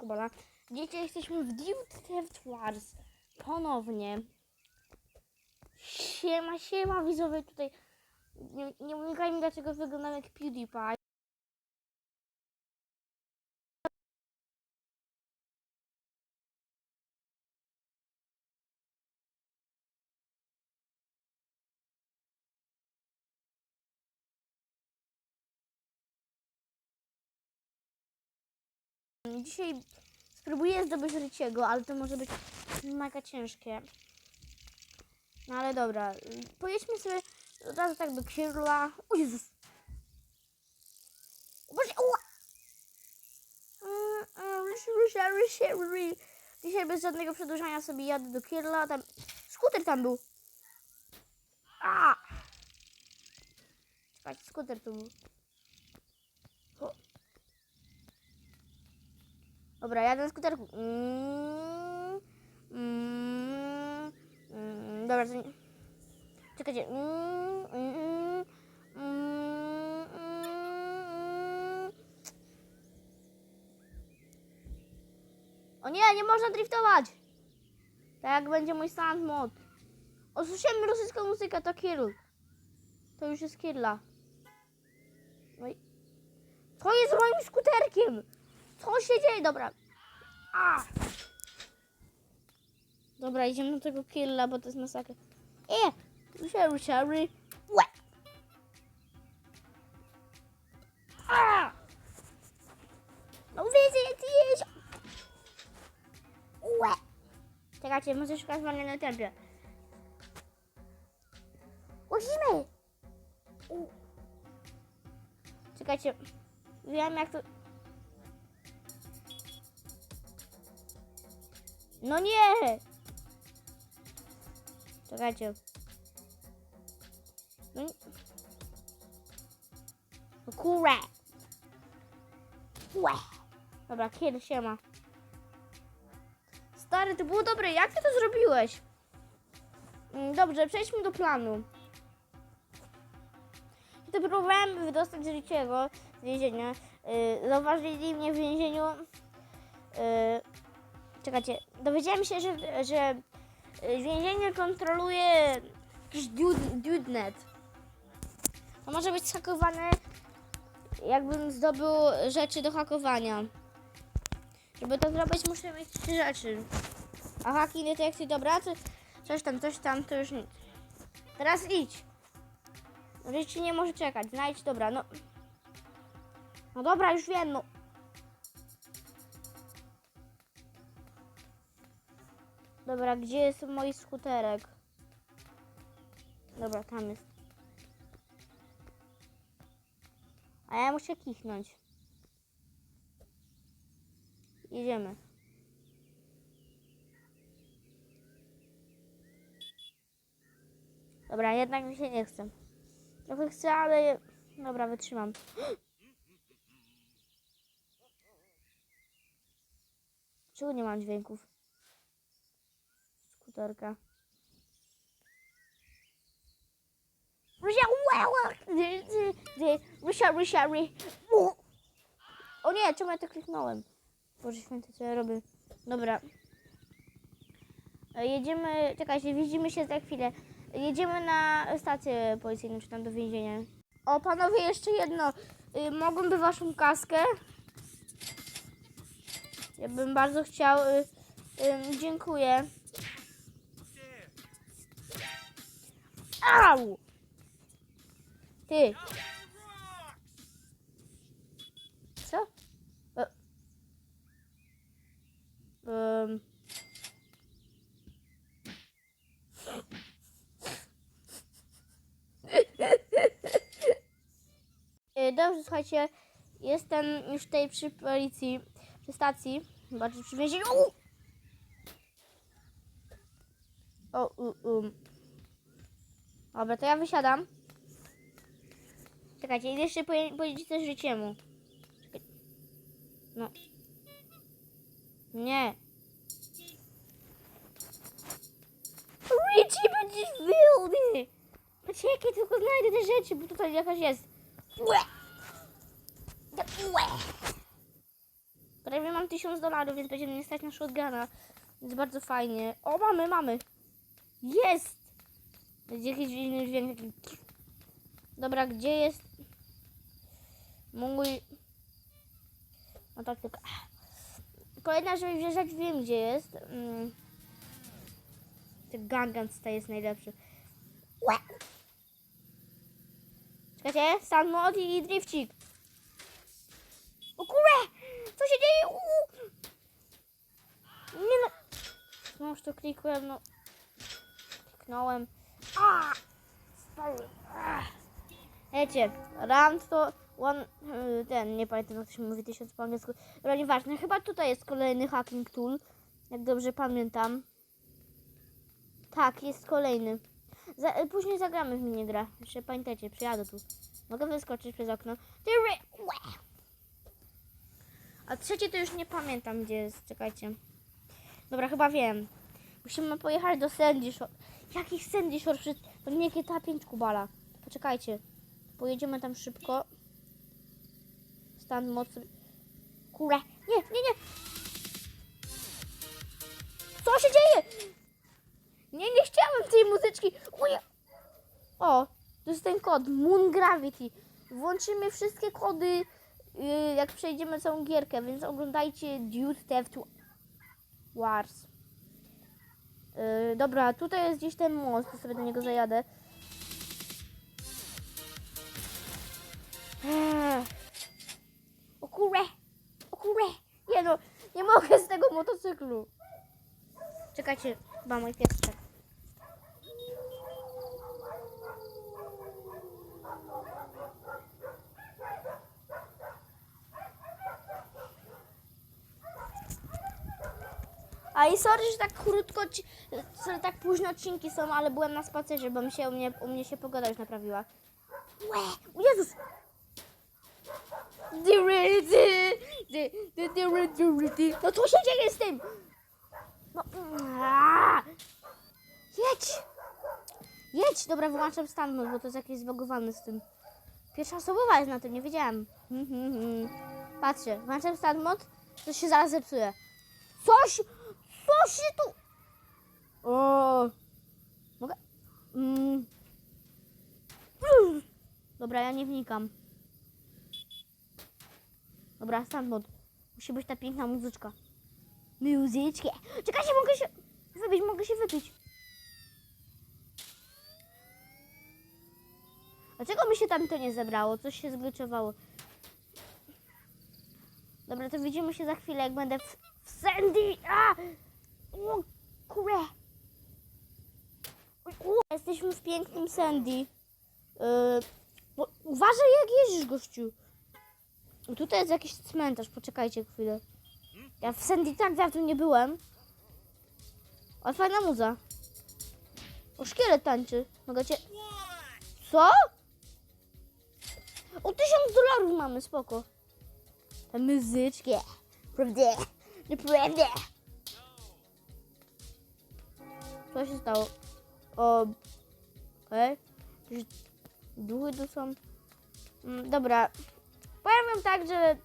Kubala. Dzisiaj jesteśmy w Dude Theft Wars. Ponownie. Siema, siema widzowie tutaj. Nie, nie unikajmy dlaczego wyglądam jak PewDiePie. Dzisiaj spróbuję zdobyć Ryciego, ale to może być mega ciężkie. No ale dobra, pojedźmy sobie od razu tak do Kirla. O Jezus! Boże, ua! Mm, mm. Dzisiaj bez żadnego przedłużania sobie jadę do Kirla. Tam... Skuter tam był. A! Czekajcie, skuter tu był. Dobra, jadę na skuterku. Mm, mm, mm, dobra, to nie... Czekajcie. Mm, mm, mm, mm. O nie, nie można driftować! Tak jak będzie mój sound mod. Usłyszałem rosyjską muzykę, to Kirl. To już jest Kirla. No i... Co jest moim skuterkiem? Co się dzieje? Dobra. A! Dobra, idziemy do tego killa, bo to jest masakra. E! Rusza, rusza, ry. Łe! A! No wiecie, ty jeźdź! Łe! Czekajcie, muszę szukać wolnej tempie. Łazimy! Czekajcie, wiem jak to... No nie! Czekajcie. No, no kurę! Dobra, kiedy siema. Stary, to było dobre. Jak ty to zrobiłeś? Mm, Dobrze, przejdźmy do planu. Kiedy próbowałem wydostać z Riciego z więzienia, yy, zauważyli mnie w więzieniu. Yy, czekajcie, dowiedziałem się, że, że y, więzienie kontroluje jakiś dude, dudenet. To może być zhakowane, jakbym zdobył rzeczy do hakowania. Żeby to zrobić, muszę mieć trzy rzeczy. A haki detekcji, dobra, to coś tam, coś tam, to już nic. Teraz idź. Życie nie może czekać, znajdź, dobra, no. No dobra, już wiem, no. Dobra, gdzie jest mój skuterek? Dobra, tam jest. A ja muszę kichnąć. Jedziemy. Dobra, jednak mi się nie chce. Trochę chcę, ale... Dobra, wytrzymam. Czemu nie mam dźwięków? Skuterka. Rysia. Rysia, ry. O nie, czemu ja to kliknąłem? Boże święty, co ja robię? Dobra. E, Jedziemy, czekajcie, widzimy się za chwilę. Jedziemy na stację policyjną, czy tam do więzienia. O, panowie, jeszcze jedno. Y, mogłby waszą kaskę? Ja bym bardzo chciał. Y, y, dziękuję. Au! Ty. Co? E. E, Dobrze, słuchajcie, jestem już tutaj przy policji, przy stacji, znaczy przy więzieniu. O, um. Dobra, to ja wysiadam. Czekajcie, idę jeszcze powiedzieć coś życiemu. No. Nie. Richie, będziesz wyłny! Poczekaj, tylko znajdę te rzeczy, bo tutaj jakaś jest. Łe! Prawie mam 1000 dolarów, więc będziemy nie stać na shotguna. Więc bardzo fajnie. O, mamy, mamy. Jest! Będzie jakiś inny dźwięk. Dobra, gdzie jest mój... No tak, tylko... Kolejna rzecz, rzecz wiem gdzie jest. Mm. Ten Gangan tutaj jest najlepszy. Ue. Czekajcie, Sun Mod i Drifcik. O kurę! Co się dzieje? Uuu. Nie no. No już to klikłem, no. Kliknąłem. Wiecie, RAM to one, y, ten, nie pamiętam jak to się mówi, tysiąc po angielsku. Ale nieważne, chyba tutaj jest kolejny hacking tool, jak dobrze pamiętam. Tak, jest kolejny. Za, y, później zagramy w minigrę. Jeszcze pamiętajcie, przyjadę tu. Mogę wyskoczyć przez okno. A trzecie to już nie pamiętam gdzie jest, czekajcie. Dobra, chyba wiem. Musimy pojechać do Sandy Shore. Jakich Sandy Shore? Przecież To nie GTA 5 Kubala. Poczekajcie. Pojedziemy tam szybko. Stan mocy. Kurde. Nie, nie, nie. Co się dzieje? Nie, nie chciałem tej muzyczki. Uje. O, to jest ten kod. Moon Gravity. Włączymy wszystkie kody, yy, jak przejdziemy całą gierkę, więc oglądajcie Dude Theft Wars. Yy, dobra, tutaj jest gdzieś ten most, to sobie do niego zajadę. O kurę! O kurę! Nie no, nie mogę z tego motocyklu. Czekajcie, chyba mój piesek. A i sorry, że tak krótko, ci- że tak późno odcinki są, ale byłem na spacerze, bo mi się, u, mnie, u mnie się pogoda już naprawiła. Łe! Jezus! No co się dzieje z tym? No. Jedź! Jedź! Dobra, wyłączam stan, bo to jest jakieś zbagowane z tym. Pierwsza osobowa jest na tym, nie wiedziałam. Mhm, mhm. Patrzcie, włączam stan mod, to się zaraz zepsuje. Coś! Się tu... O! Mogę... Mm. Dobra, ja nie wnikam. Dobra, mod. Musi być ta piękna muzyczka. Muzyczkę. Czekajcie, mogę się wypić, mogę się wypić. Dlaczego mi się tam to nie zebrało? Coś się zgliczowało. Dobra, to widzimy się za chwilę, jak będę w, w Sandy. A! O, kurę. O, jesteśmy w pięknym Sandy. Yy, uważaj, jak jeździsz, gościu. Tutaj jest jakiś cmentarz, poczekajcie chwilę. Ja w Sandy tak dawno nie byłem. O, fajna muza. O, szkielet tańczy. Mogę cię... Co? O, tysiąc dolarów mamy, spoko. Ta muzyczka. Prawda? Naprawdę. Co się stało? O... Okej. Jakieś Duchy tu są. Mm, dobra. Powiem wam tak, że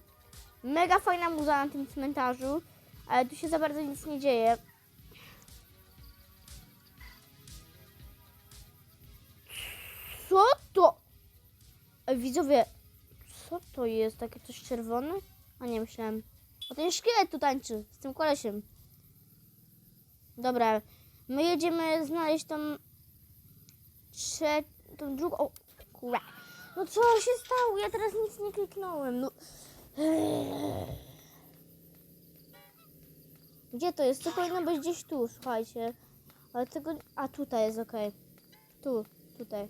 mega fajna muza na tym cmentarzu, ale tu się za bardzo nic nie dzieje. Co to? Widzowie, co to jest? Takie coś czerwone? A nie, myślałem. O, ten szkielet tu tańczy z tym kolesiem. Dobra, my jedziemy znaleźć tą... Trze... tą drugą... O, kurwa. No co się stało? Ja teraz nic nie kliknąłem. No. Gdzie to jest? To powinno być gdzieś tu, słuchajcie. Ale tego... A, tutaj jest, okej. Tu, tutaj.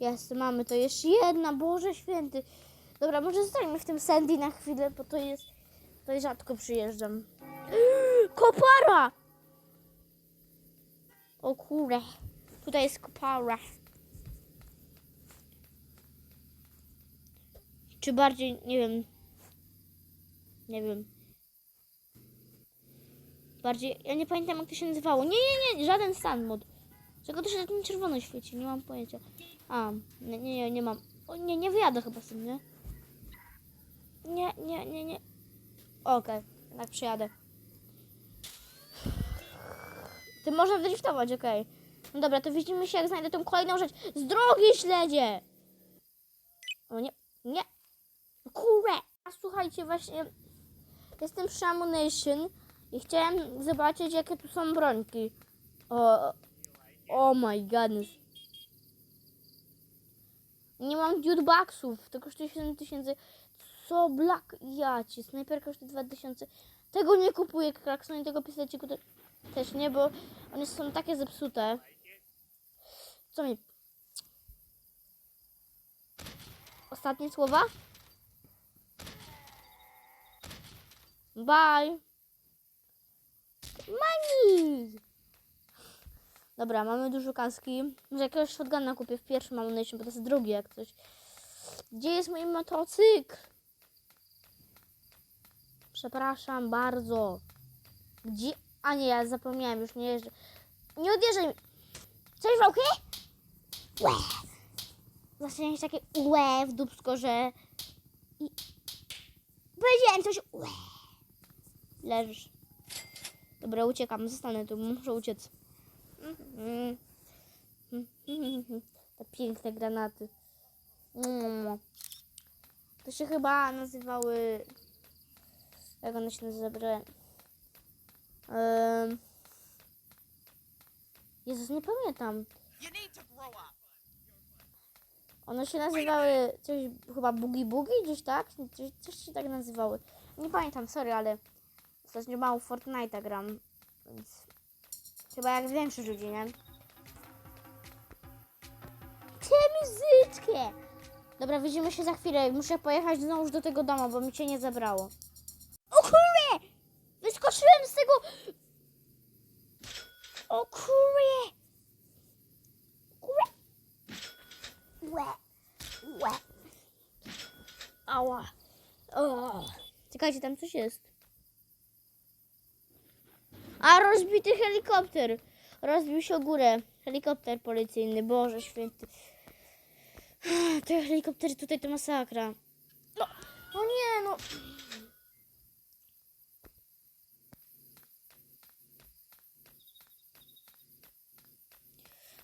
Jest, mamy to jeszcze jedna, Boże Święty. Dobra, może zostańmy w tym Sandy na chwilę, bo to jest... Tutaj rzadko przyjeżdżam. Kopara! O kurde. Tutaj jest kopara. Czy bardziej, nie wiem. Nie wiem. Bardziej, ja nie pamiętam jak to się nazywało. Nie, nie, nie, żaden stan mod. Czego to się ten czerwono świeci? Nie mam pojęcia. A, nie, nie, nie, nie mam. O, nie, nie wyjadę chyba z tym, nie? Nie, nie, nie, nie. Okej, jednak przyjadę. Ty można driftować, okej. No dobra, to widzimy się, jak znajdę tą kolejną rzecz. Z drogi śledzie! O nie, nie. Kurę! A słuchajcie, właśnie jestem przy Ammunition i chciałem zobaczyć, jakie tu są brońki. O, oh my goodness. Nie mam dudebacksów, to kosztuje 7 tysięcy. Co? Black? Ja ci, snajper kosztuje 2000. Tego nie kupuję, Krakson, i tego pistoleciku te- też nie, bo one są takie zepsute. Co mi... Ostatnie słowa? Bye. Money! Dobra, mamy dużo kaski. Może jakiegoś shotguna kupię w pierwszym ammunition, bo to jest drugi jak coś. Gdzie jest mój motocykl? Przepraszam bardzo. Gdzie? A nie, ja zapomniałem, już nie jeżdżę. Nie odjeżdżaj mi. Coś wałki? Łe. Mieć takie łe w dupsko, że... I... Powiedziałem coś łe. Leżysz. Dobra, uciekam, zostanę tu, muszę uciec. Te piękne granaty. Mm. To się chyba nazywały... Jak one się nazywały? Um... Jezus, nie pamiętam. One się nazywały coś chyba Boogie Boogie, gdzieś tak? Coś, coś się tak nazywały. Nie pamiętam, sorry, ale ostatnio mało Fortnite'a gram, więc chyba jak większość ludzi, nie? Tę muzyczkę! Dobra, widzimy się za chwilę. Muszę pojechać znowu do tego domu, bo mi cię nie zabrało. O! Wyskoczyłem z tego... O kurde! Kurde! Łe, łe. Ała. O. Czekajcie, tam coś jest. A, rozbity helikopter. Rozbił się o górę. Helikopter policyjny, Boże święty. Te helikoptery tutaj to masakra. No, no nie, no.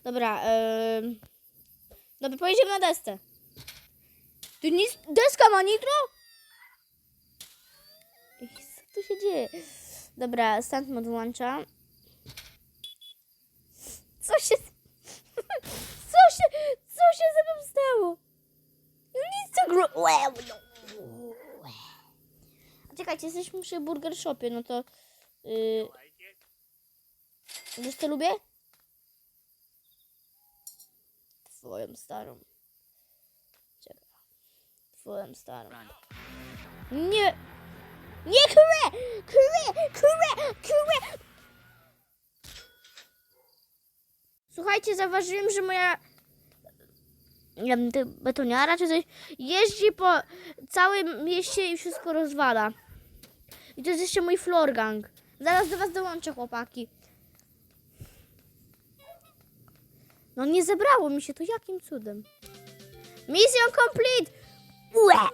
Dobra, em, Dobra, pojedziemy na desce. Tu nic... Deska ma nitro? Co tu się dzieje? Dobra, stand mod włącza. Co się... Co się... Co się ze mną stało? No Nic ro- Łe, no. A Czekajcie, jesteśmy przy Burger Shopie, no to... Yy, wiesz co lubię? Twoją starą. Czekaj. Twoją starą. Nie! Nie kure! Kure! Kure! Kure! Słuchajcie, zauważyłem, że moja nie wiem, betoniara czy coś jeździ po całym mieście i wszystko rozwala. I to jest jeszcze mój floor gang. Zaraz do was dołączę, chłopaki. No nie zebrało mi się to jakim cudem. Mission complete! Ue!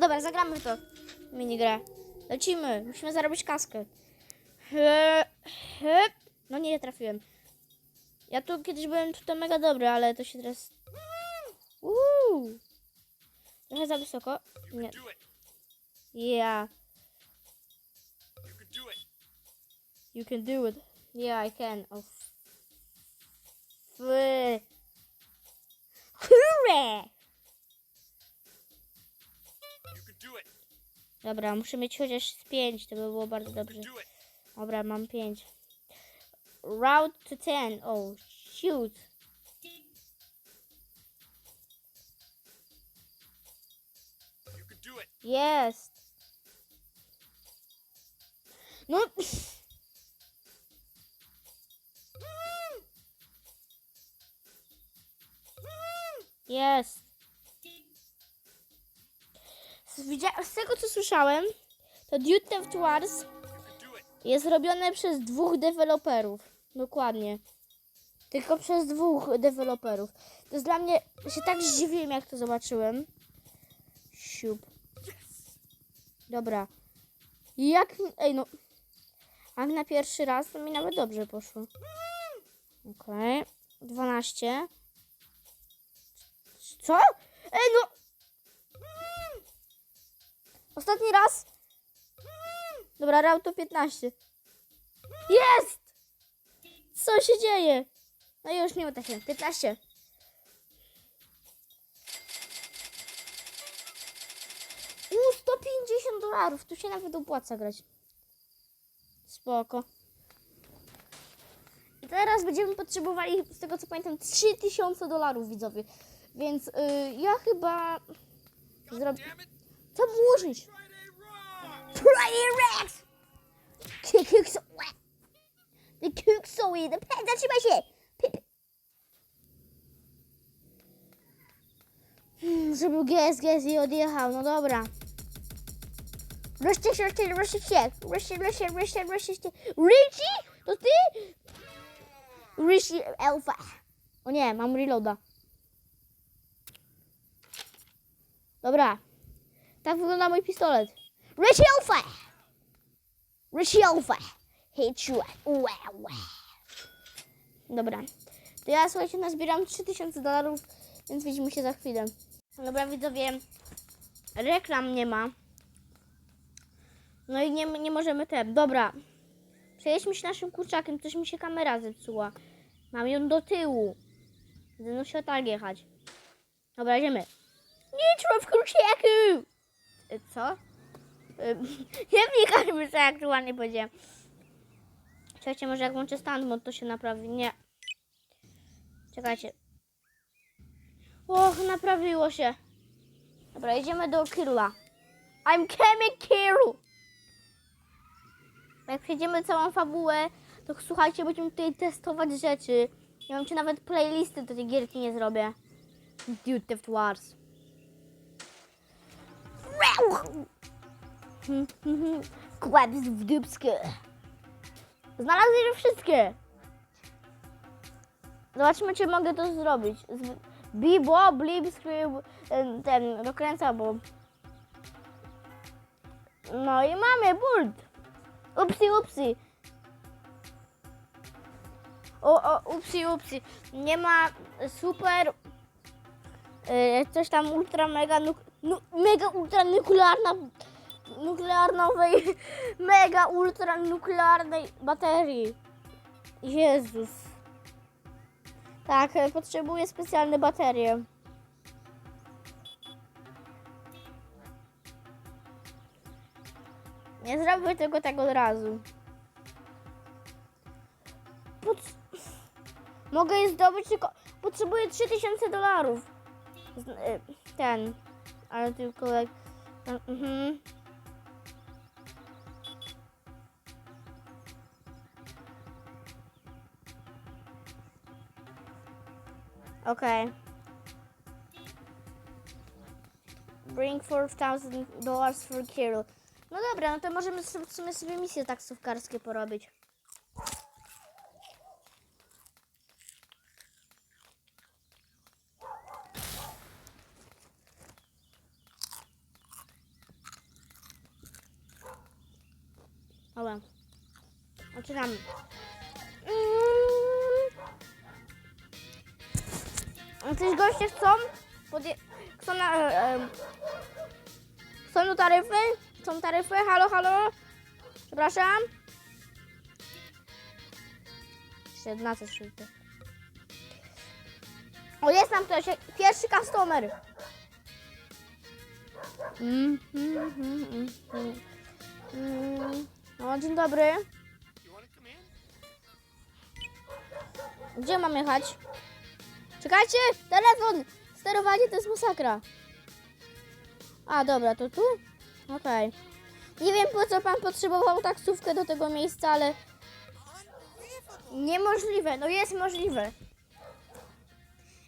Dobra, zagramy to. Minigrę. Lecimy. Musimy zarobić kaskę. No nie trafiłem. Ja tu kiedyś byłem tutaj mega dobry, ale to się teraz... Uuu. Trochę za wysoko. Nie. Yeah. You can do it. Yeah, I can. Oh. It. Dobra, muszę mieć chociaż 5, to by było bardzo dobrze. Dobra, mam 5. Route to 10. Oh, shoot. Jest. No. Jest. Z, tego co słyszałem, to Dude Theft Wars jest robione przez dwóch deweloperów. Dokładnie. Tylko przez dwóch deweloperów. To jest dla mnie, się tak zdziwiłem jak to zobaczyłem. Siup. Dobra. Jak... Ej, no... Jak na pierwszy raz, to mi nawet dobrze poszło. Okej. 12. Co? Ej, no... Ostatni raz. Dobra, rał to 15. Jest! Co się dzieje? No już nie uda się. 15. U, 150 dolarów. Tu się nawet opłaca grać. Spoko. I teraz będziemy potrzebowali, z tego co pamiętam, 3000 dolarów widzowie. Więc y, ja chyba zrobię... Co włożyć? Friday Rex! Kukso... The kuksoid, the pen, zatrzymaj się! Hmm, Zrobił gest, gest i odjechał, no dobra. Ruszcie się, ruszcie, ruszcie się, ruszcie, ruszcie, ruszcie, ruszcie się. Richie? To ty? Richie Alpha. O nie, mam reloada. Dobra. Tak wygląda mój pistolet. Richie Alpha! Hate you. Wow. Dobra. To ja słuchajcie, nazbieram 3000 dolarów, więc widzimy się za chwilę. Dobra, widzowie. Reklam nie ma. No i nie, nie możemy te. Dobra. Przejedźmy się naszym kurczakiem, też mi się kamera zepsuła. Mam ją do tyłu. Będę musiał tak jechać. Dobra, idziemy. Nitro w kurczaku! E, Co? E, Nie wnikajmy, co aktualnie powiedziałem. Czekajcie, może jak włączę stand mod, to się naprawi. Nie. Czekajcie. Och, naprawiło się. Dobra, idziemy do Kirla. I'm coming, Kirl! Jak przejdziemy całą fabułę, to słuchajcie, będziemy tutaj testować rzeczy. Ja mam ci nawet playlisty do tej gierki nie zrobię. Dude Theft Wars. Kład w dupskie. Znalazłem wszystkie. Zobaczmy, czy mogę to zrobić. Bibo, blip, ten, ten, dokręca, bo... No i mamy bult. Upsi, upsi. O, o, upsi, upsi. Nie ma super... y, coś tam ultra mega, nuk, nu, mega ultra nuklearna... Nuklearnowej... Mega ultra nuklearnej baterii. Jezus. Tak, e, potrzebuję specjalne baterie. Nie zrobię tego tak od razu. Pot- Mogę je zdobyć tylko... Potrzebuję 3000 dolarów. E, Ten. Ale tylko jak... Mhm. Okej. Bring 4000 dollars for Kirill. No dobra, no to możemy w sumie sobie misje taksówkarskie porobić. Dobra. Otwieramy. Mm. Coś goście chcą? Podje- chcą na... E, e, chcą do taryfy? Chcą taryfy? Halo, halo? Przepraszam? Jeszcze na co szybko. O, jest tam ktoś. Pierwszy customer. Mm, mm, mm, mm, mm. Mm. O, dzień dobry. Gdzie mam jechać? Czekajcie! Telefon! Sterowanie to jest masakra. A, dobra, to tu? Okej. Nie wiem, po co pan potrzebował taksówkę do tego miejsca, ale... Niemożliwe, no jest możliwe.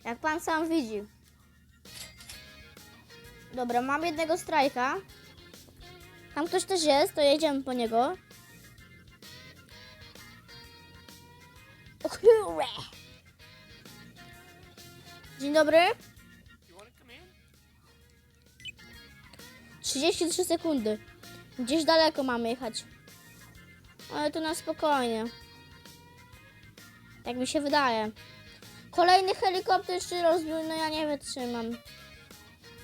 Jak pan sam widzi. Dobra, mam jednego strajka. Tam ktoś też jest, to jedziemy po niego. O kurwa! Dzień dobry. You wanna come in? 33 sekundy. Gdzieś daleko mamy jechać. Ale to na spokojnie. Tak mi się wydaje. Kolejny helikopter się rozbił, no ja nie wytrzymam.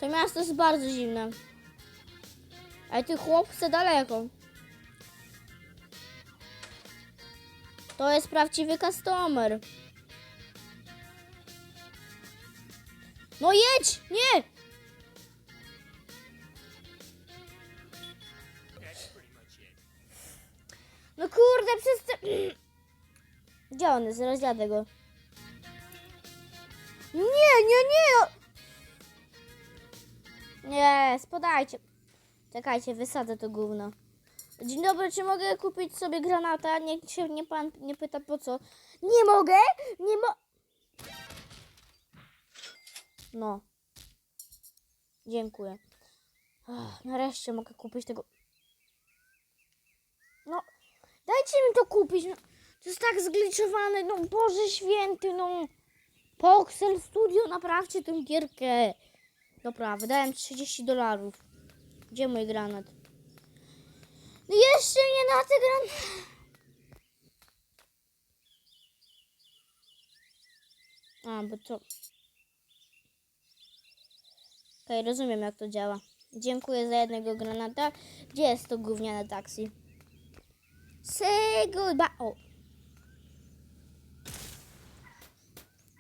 To miasto jest bardzo zimne. Ale ty chłop chce daleko. To jest prawdziwy customer. No jedź! Nie! No kurde, przez te... Gdzie on jest? Rozjadę go. Nie, nie, nie! Nie, spodajcie. Czekajcie, wysadzę to gówno. Dzień dobry, czy mogę kupić sobie granata? Niech się nie pan nie pyta po co. Nie mogę! Nie mo... No. Dziękuję. Ach, nareszcie mogę kupić tego... No, dajcie mi to kupić. No, to jest tak zgliczowane. No, Boże święty, no. Poxel Studio, naprawcie tę gierkę. Dobra, wydałem 30 dolarów. Gdzie mój granat? No jeszcze nie na granaty. A, bo to... Okej, rozumiem jak to działa. Dziękuję za jednego granata. Gdzie jest to gówniane taksi? Say goodbye. O.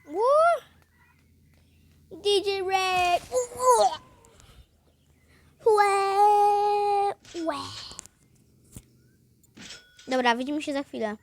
What? DJ Red. Łe. Łe. Dobra, widzimy się za chwilę.